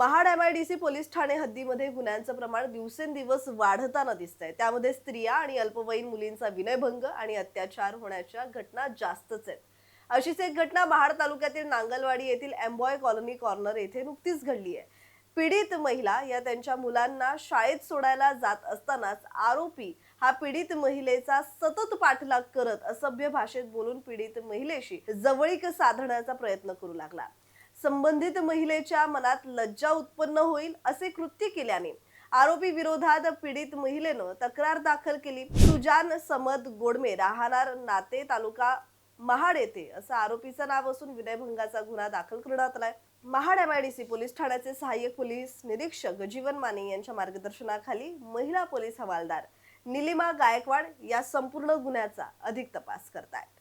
Mahad M IDC police Thane हद्दीमध्ये गुन्ह्यांचं प्रमाण दिवसेंदिवस वाढताना दिसतंय. त्यामध्ये स्त्रिया आणि अल्पवयीन मुलींचा विनयभंग आणि अत्याचार होण्याच्या घटना जास्तच आहेत. अशीच एक घटना महाड तालुक्यातील नांगलवाडी येथील एम्बॉय कॉलनी कॉर्नर येथे नुकतीच घडली आहे. पीडित महिला या त्यांच्या मुलांना शाळेत सोडायला जात असतानाच आरोपी हा पीडित महिलेचा सतत पाठलाग करत असभ्य भाषेत बोलून पीडित महिलेशी जवळीक साधण्याचा प्रयत्न करू लागला. संबंधित महिलेच्या मनात लज्जा उत्पन्न होईल असे कृत्य केल्याने आरोपी विरोधात पीडित महिलेनं तक्रार दाखल केली. सुजान समद गोडमे राहणार नाते तालुका महाड येथे असं आरोपीचं नाव असून विनयभंगाचा गुन्हा दाखल करण्यात आलाय. महाड एमआयडीसी पोलीस ठाण्याचे सहाय्यक पोलीस निरीक्षक जीवन माने यांच्या मार्गदर्शनाखाली महिला पोलीस हवालदार निलिमा गायकवाड या संपूर्ण गुन्ह्याचा अधिक तपास करतायत.